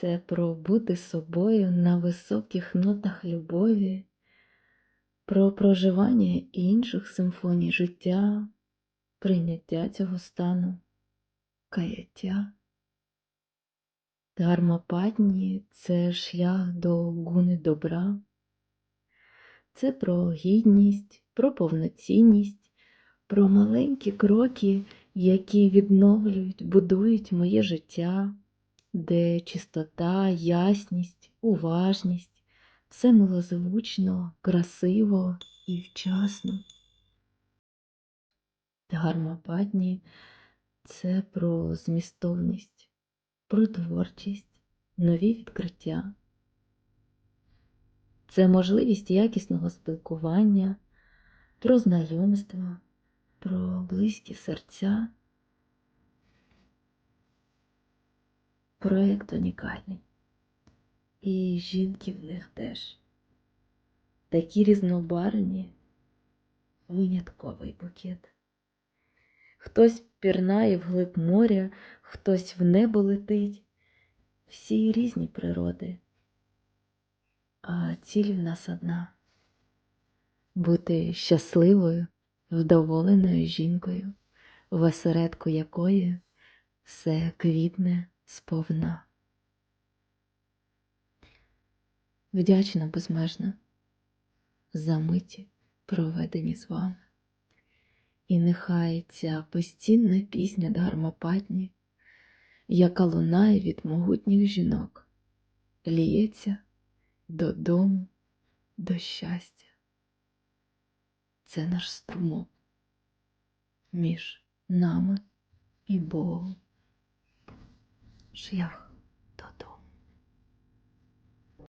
це про бути собою на високих нотах любові, про проживання інших симфоній життя, прийняття цього стану, каяття. Дharmapatні – це шлях до гуни добра, це про гідність, про повноцінність, про маленькі кроки, які відновлюють, будують моє життя, де чистота, ясність, уважність, все милозвучно, красиво і вчасно. Дharmapatні – це про змістовність, про творчість, нові відкриття. Це можливість якісного спілкування, про знайомства, про близькі серця. Проєкт унікальний. І жінки в них теж. Такі різнобарвні, винятковий букет. Хтось пірнає вглиб моря, хтось в небо летить. Всі різні природи. А ціль в нас одна бути щасливою, вдоволеною жінкою, в осередку якої все квітне сповна. Вдячна безмежно за миті, проведені з вами. І нехай ця безцінна пісня Дгармопатні, яка лунає від могутніх жінок, ліється додому, до щастя. Це наш струмок між нами і Богом. Шлях.